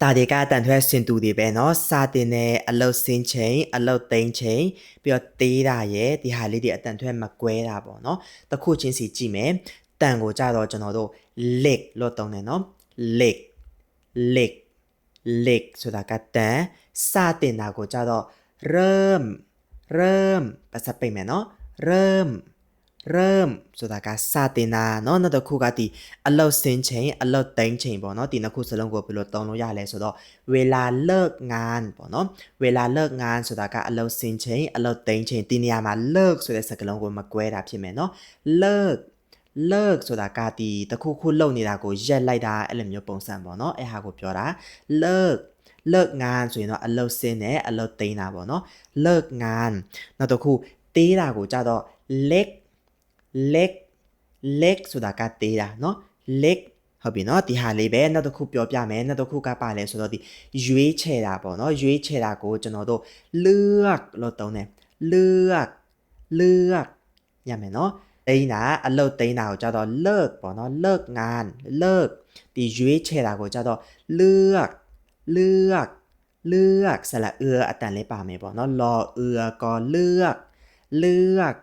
ဒါတွေကအတန်ထွက်စင်တူတွေပဲเนาะစာတင်တဲ့အလုတ်စင်းချိန်အလုတ်သိမ်းချိန်ပြီးတော့တေးတာရဲ့ဒီဟာလေးတွေအတန်ထွက်မကွဲတာပေါ့เนาะတစ်ခုချင်းစီကြည့်မယ်တန်ကိုကြတော့ကျွန်တော်တို့ leg လို့သုံးတယ်เนาะ leg leg leg ဆိုတာကတန်စာတင်တာကိုကြတော့ เริ่ม เริ่มภาษาเป็นไหมเนาะเริ่ม เริ่มဆိုတာကစတင်တာเนาะနောက်တစ်ခုကဒီအလုတ်စင်းချိန်အလုတ်သိမ်းချိန်ပေါ့เนาะဒီနှစ်ခုစလုံးကိုဘယ်လိုသုံးလို့ရလဲဆိုတော့เวลาเลิกงานပေါ့เนาะเวลาเลิกงานဆိုတာကအလုတ်စင်းချိန်အလုတ်သိမ်းချိန်ဒီနေရာမှာเลิกဆိုတဲ့စကားလုံးကိုမကွဲတာဖြစ်မယ်เนาะเลิกเลิกဆိုတာကဒီတစ်ခုခုလုပ်နေတာကိုရက်လိုက်တာအဲ့လိုမျိုးပုံစံပေါ့เนาะအဲ့ဟာကိုပြောတာเลิกเลิกงานဆိုရင်တော့အလုတ်စင်းနဲ့အလုတ်သိမ်းတာပေါ့เนาะเลิกงานနောက်တစ်ခုတေးတာကိုကြတော့ leg leg leg ဆိုတာကတေးတာเนาะ leg ဟုတ်ပြီเนาะဒီဟာလေးပဲနောက်တစ်ခုပြောပြမယ်နောက်တစ်ခုကပါလဲဆိုတော့ဒီရွေးချယ်တာပေါ့เนาะရွေးချယ်တာကိုကျွန်တော်တို့เลือกလို့သုံးတယ်เลือกเลือกညမယ်เนาะတိန်းတာအလုတ်တိန်းတာကိုကြတော့เลิกပေါ့เนาะเลิกงานเลิกဒီရွေးချယ်တာကိုကြတော့เลือกเลือกเลือกสระเอือအတန်လေးပါမယ်ပေါ့เนาะรอเอือก็เลือก เลือก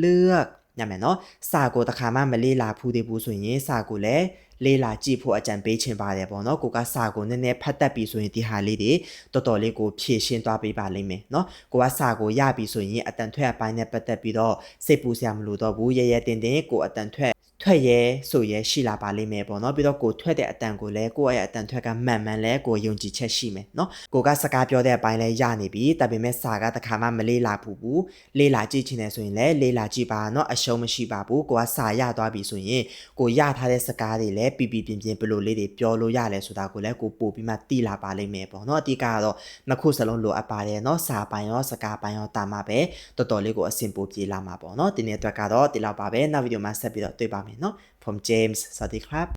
เลือก ညမယ်နော်စာကိုတစ်ခါမှမလေးလာဖူးသေးဘူးဆိုရင်စာကိုလည်းလေးလာကြည့်ဖို့အကြံပေးချင်ပါတယ်ပေါ့နော်ကိုကစာကိုနည်းနည်းဖတ်တတ်ပြီဆိုရင်ဒီဟာလေးတွေတော်တော်လေးကိုဖြည့်ရှင်းသွားပေးပါလိမ့်မယ်နော်ကိုကစာကိုရပြီဆိုရင်အတန်ထွက်အပိုင်းနဲ့ပတ်သက်ပြီးတော့စိတ်ပူစရာမလိုတော့ဘူးရဲရဲတင်တင်ကိုအတန်ထွက် ထွက်ရဲဆိုရဲရှိလာပါလိမ့်မယ်ပေါ့နော်ပြီးတော့ကိုထွက်တဲ့အတန်ကိုလည်းကိုယ့်ရဲ့အတန်ထွက်ကမှန်မှန်လဲကိုယုံကြည်ချက်ရှိမယ်နော်ကိုကစကားပြောတဲ့အပိုင်းလဲရနေပြီဒါပေမဲ့စာကတစ်ခါမှမလေးလာဘူးဘူးလေးလာကြည့်ချင်တယ်ဆိုရင်လည်းလေးလာကြည့်ပါနော်အရှုံးမရှိပါဘူးကိုကစာရသွားပြီဆိုရင်ကိုရထားတဲ့စကားတွေလည်းပြပြပြင်းပြင်းဘယ်လိုလေးတွေပြောလို့ရလဲဆိုတာကိုလည်းကိုပို့ပြီးမှသိလာပါလိမ့်မယ်ပေါ့နော်အဓိကကတော့နှစ်ခုစလုံးလိုအပ်ပါတယ်နော်စာပိုင်းရောစကားပိုင်းရောတာမှာပဲတော်တော်လေးကိုအဆင်ပိုပြေလာမှာပေါ့နော်ဒီနေ့အတွက်ကတော့ဒီလောက်ပါပဲနောက်ဗီဒီယိုမှာဆက်ပြီးတော့တွေ့ပါမယ်เนาะผมเจมส์สวัสดีครับ